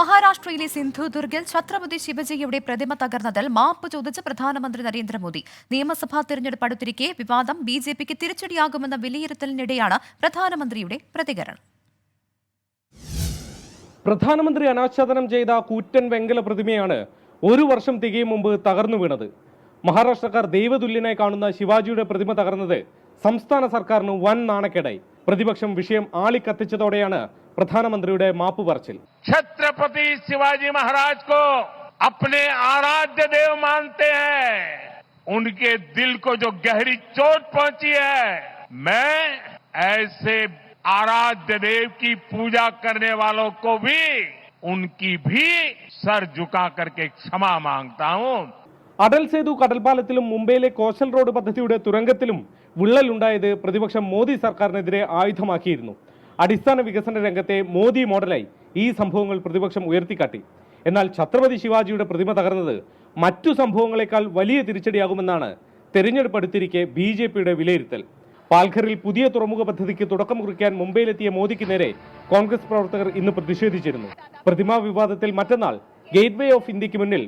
മഹാരാഷ്ട്രയിലെ സിന്ധുദുർഗിൽ ഛത്രപതി ശിവജിയുടെ പ്രതിമ തകർന്നതിൽ മാപ്പ് ചോദിച്ച് പ്രധാനമന്ത്രി നരേന്ദ്രമോദി. നിയമസഭാ തിരഞ്ഞെടുപ്പ് അടുത്തിരിക്കെ വിവാദം ബി ജെ പിക്ക് തിരിച്ചടിയാകുമെന്ന വിലയിരുത്തലിനിടെയാണ് പ്രധാനമന്ത്രിയുടെ പ്രതികരണം. പ്രധാനമന്ത്രി അനാച്ഛാദനം ചെയ്ത കൂറ്റൻ വെങ്കല പ്രതിമയാണ് ഒരു വർഷം തികയും മുമ്പ് തകർന്നു വീണത്. മഹാരാഷ്ട്രക്കാർ ദൈവതുല്യനായി കാണുന്ന ശിവാജിയുടെ പ്രതിമ തകർന്നത് സംസ്ഥാന സർക്കാരിന് വൻ നാണക്കേടായി. പ്രതിപക്ഷം വിഷയം ആളിക്കത്തിച്ചതോടെയാണ് പ്രധാനമന്ത്രിയുടെ മാപ്പ് പറച്ചിൽ छत्रपति शिवाजी महाराज को अपने आराध्य देव मानते हैं उनके दिल को जो गहरी चोट पहुंची है मैं ऐसे आराध्य देव की पूजा करने वालों को भी उनकी भी सर झुका करके क्षमा मांगता हूं അടൽ സേതു കടൽപ്പാലത്തിലും മുംബൈയിലെ കോശൽ റോഡ് പദ്ധതിയുടെ തുരങ്കത്തിലും വിള്ളലുണ്ടായത് പ്രതിപക്ഷം മോദി സർക്കാരിനെതിരെ ആയുധമാക്കിയിരുന്നു അടിസ്ഥാന വികസന രംഗത്തെ മോദി മോഡലായി ഈ സംഭവങ്ങൾ പ്രതിപക്ഷം ഉയർത്തിക്കാട്ടി. എന്നാൽ ഛത്രപതി ശിവാജിയുടെ പ്രതിമ തകർന്നത് മറ്റു സംഭവങ്ങളെക്കാൾ വലിയ തിരിച്ചടിയാകുമെന്നാണ് തെരഞ്ഞെടുപ്പ് അടുത്തിരിക്കെ ബി ജെ പിയുടെ വിലയിരുത്തൽ. പാൽഘറിൽ പുതിയ തുറമുഖ പദ്ധതിക്ക് തുടക്കം കുറിക്കാൻ മുംബൈയിലെത്തിയ മോദിക്ക് നേരെ കോൺഗ്രസ് പ്രവർത്തകർ ഇന്ന് പ്രതിഷേധിച്ചിരുന്നു. പ്രതിമാ വിവാദത്തിൽ മറ്റന്നാൾ ഗേറ്റ്വേ ഓഫ് ഇന്ത്യയ്ക്ക് മുന്നിൽ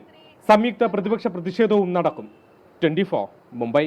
സംയുക്ത പ്രതിപക്ഷ പ്രതിഷേധവും നടക്കും. ട്വന്റി മുംബൈ.